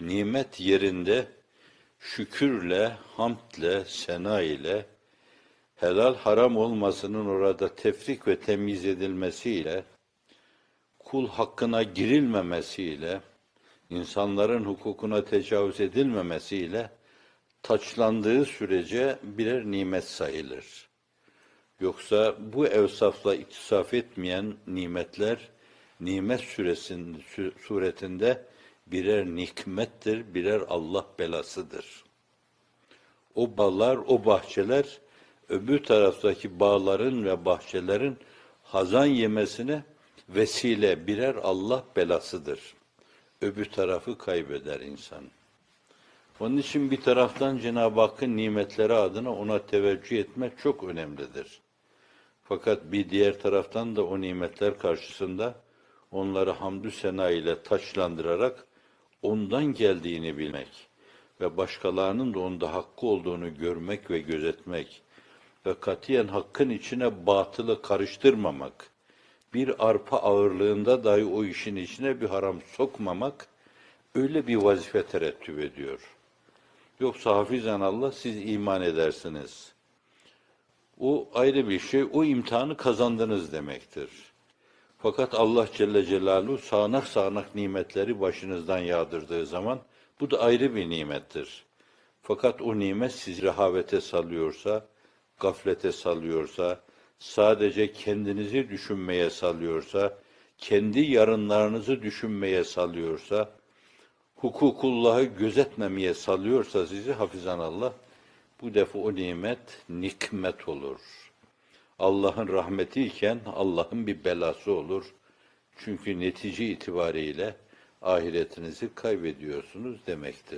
nimet yerinde şükürle, hamdle, sena ile helal haram olmasının orada tefrik ve temyiz edilmesiyle kul hakkına girilmemesiyle insanların hukukuna tecavüz edilmemesiyle taçlandığı sürece birer nimet sayılır. Yoksa bu evsafla ittisaf etmeyen nimetler nimet süresinin sü- suretinde birer nikmettir, birer Allah belasıdır. O bağlar, o bahçeler öbür taraftaki bağların ve bahçelerin hazan yemesine vesile birer Allah belasıdır. Öbür tarafı kaybeder insan. Onun için bir taraftan Cenab-ı Hakk'ın nimetleri adına ona teveccüh etmek çok önemlidir. Fakat bir diğer taraftan da o nimetler karşısında onları hamdü sena ile taçlandırarak ondan geldiğini bilmek ve başkalarının da onda hakkı olduğunu görmek ve gözetmek ve katiyen hakkın içine batılı karıştırmamak, bir arpa ağırlığında dahi o işin içine bir haram sokmamak öyle bir vazife terettüp ediyor. Yoksa hafizan Allah siz iman edersiniz. O ayrı bir şey, o imtihanı kazandınız demektir. Fakat Allah Celle Celaluhu sağanak sağanak nimetleri başınızdan yağdırdığı zaman bu da ayrı bir nimettir. Fakat o nimet sizi rehavete salıyorsa, gaflete salıyorsa, sadece kendinizi düşünmeye salıyorsa, kendi yarınlarınızı düşünmeye salıyorsa, hukukullahı gözetmemeye salıyorsa sizi hafizan Allah, bu defa o nimet nikmet olur. Allah'ın rahmeti iken Allah'ın bir belası olur. Çünkü netice itibariyle ahiretinizi kaybediyorsunuz demektir.